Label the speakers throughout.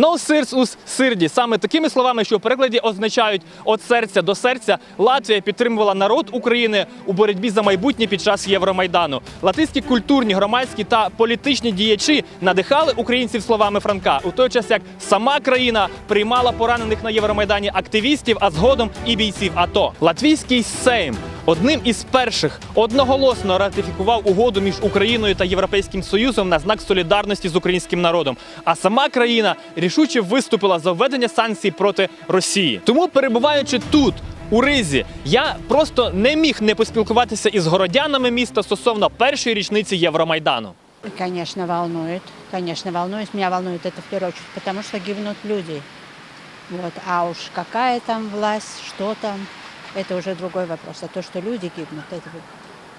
Speaker 1: No сирс ус сирді. Саме такими словами, що в перекладі означають від серця до серця, Латвія підтримувала народ України у боротьбі за майбутнє під час Євромайдану. Латиські культурні, громадські та політичні діячі надихали українців словами Франка, у той час як сама країна приймала поранених на Євромайдані активістів, а згодом і бійців АТО. Латвійський Сейм одним із перших одноголосно ратифікував угоду між Україною та Європейським Союзом на знак солідарності з українським народом. А сама країна рішуче виступила за введення санкцій проти Росії. Тому, перебуваючи тут. У Ризі я просто не міг не поспілкуватися із городянами міста стосовно першої річниці Євромайдану.
Speaker 2: Конечно, волнует. Конечно, волнует. Меня волнует это в первую очередь, потому что гибнут люди. Вот. А уж какая там власть, что там, это уже другой вопрос. А то, что люди гибнут, это,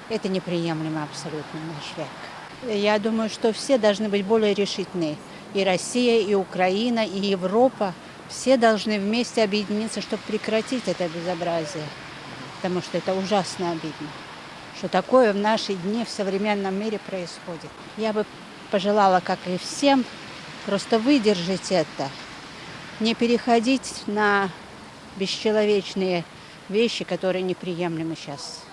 Speaker 2: это неприемлемо абсолютно наш век. Я думаю, что все должны быть более решительны. И Россия, и Украина, и Европа. Все должны вместе объединиться, чтобы прекратить это безобразие. Потому что это ужасно обидно что такое в наши дни в современном мире происходит. Я бы пожелала, как и всем, просто выдержать это, не переходить на бесчеловечные вещи, которые неприемлемы сейчас.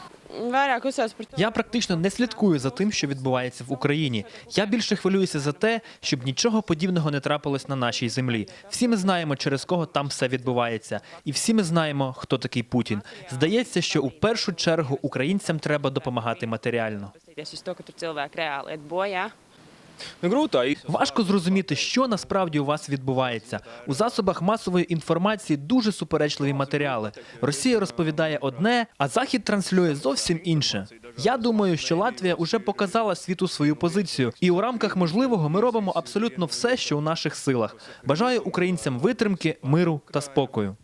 Speaker 1: Я практично не слідкую за тим, що відбувається в Україні. Я більше хвилююся за те, щоб нічого подібного не трапилось на нашій землі. Всі ми знаємо, через кого там все відбувається, і всі ми знаємо, хто такий Путін. Здається, що у першу чергу українцям треба допомагати матеріально. Важко зрозуміти, що насправді у вас відбувається. У засобах масової інформації дуже суперечливі матеріали. Росія розповідає одне, а Захід транслює зовсім інше. Я думаю, що Латвія уже показала світу свою позицію, і у рамках можливого ми робимо абсолютно все, що у наших силах. Бажаю українцям витримки, миру та спокою.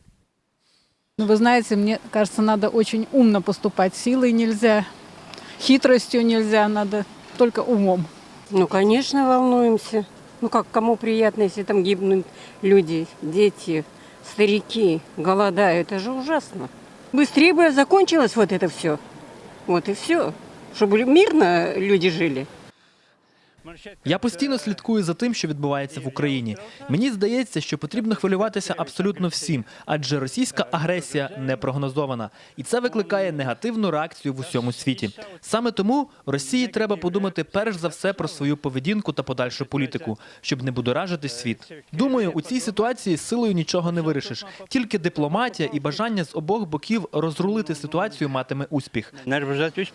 Speaker 3: Ну, вы знаете, мне кажется, надо очень умно поступать. Силой нельзя, хитростью нельзя, надо только умом.
Speaker 4: Ну, конечно, волнуемся. Ну, как кому приятно, если там гибнут люди, дети, старики, голодают. Это же ужасно. Быстрее бы закончилось вот это все. Вот и все. Чтобы мирно люди жили.
Speaker 1: Я постійно слідкую за тим, що відбувається в Україні. Мені здається, що потрібно хвилюватися абсолютно всім, адже російська агресія не прогнозована, і це викликає негативну реакцію в усьому світі. Саме тому Росії треба подумати перш за все про свою поведінку та подальшу політику, щоб не будоражити світ. Думаю, у цій ситуації силою нічого не вирішиш. Тільки дипломатія і бажання з обох боків розрулити ситуацію матиме успіх.
Speaker 5: Nervozēt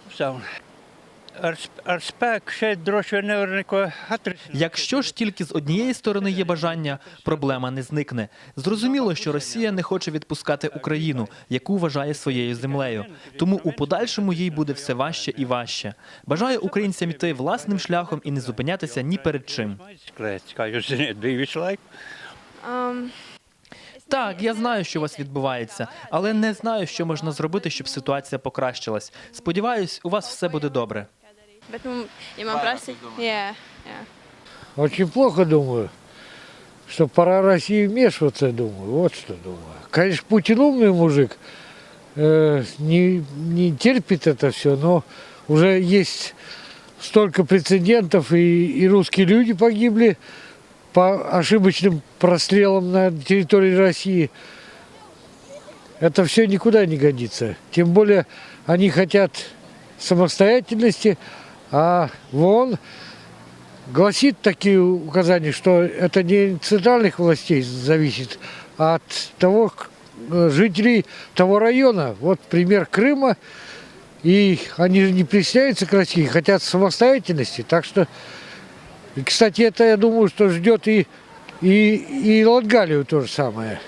Speaker 1: Якщо ж тільки з однієї сторони є бажання, проблема не зникне. Зрозуміло, що Росія не хоче відпускати Україну, яку вважає своєю землею. Тому у подальшому їй буде все важче і важче. Бажаю українцям йти власним шляхом і не зупинятися ні перед чим. Так, я знаю, що у вас відбувається, але не знаю, що можна зробити, щоб ситуація покращилась. Сподіваюсь, у вас все буде добре.
Speaker 6: Man prasa, jā, jā.
Speaker 7: Очень плохо думаю, что пора России вмешиваться, думаю. Вот что думаю. Конечно, Путин умный мужик, э, не, не терпит это все, но уже есть столько прецедентов, и, и русские люди погибли по ошибочным прострелам на территории России. Это все никуда не годится. Тем более они хотят самостоятельности, а ВОН гласит такие указания, что это не от центральных властей зависит, а от того э, жителей того района. Вот пример Крыма. И они же не присоединяются к России, хотят самостоятельности. Так что, кстати, это, я думаю, что ждет и, и, и Латгалию то же самое.